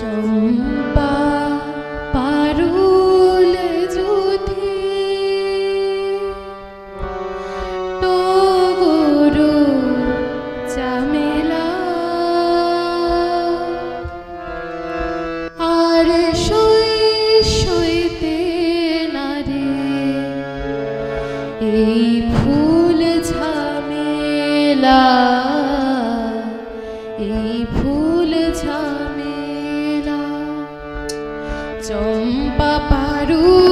চম্পা পারুল যুধি টগুরু আর এই ফুল ঝামেলা এই ফুল ঝামেলা। চম্পা পারু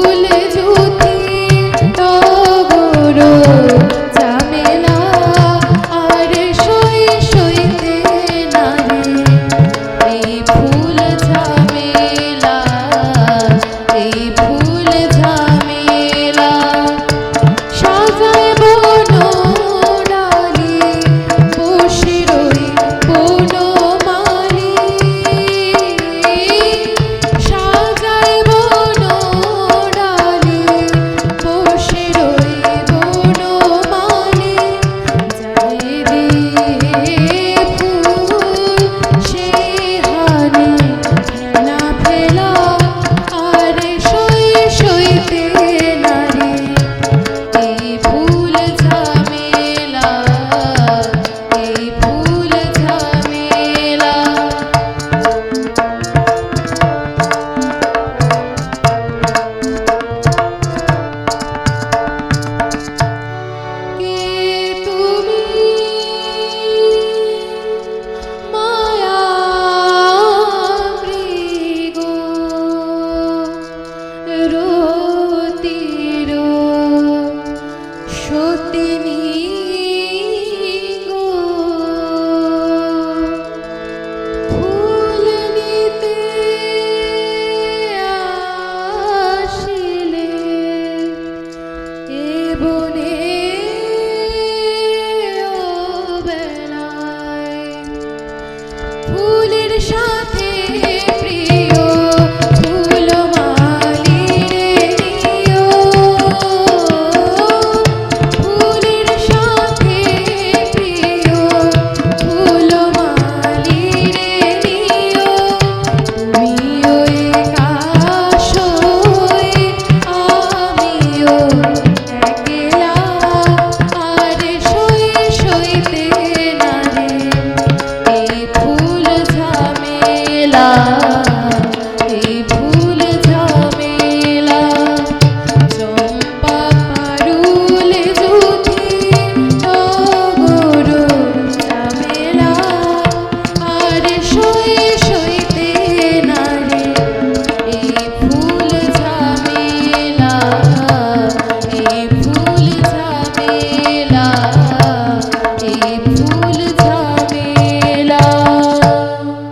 ফুলের সা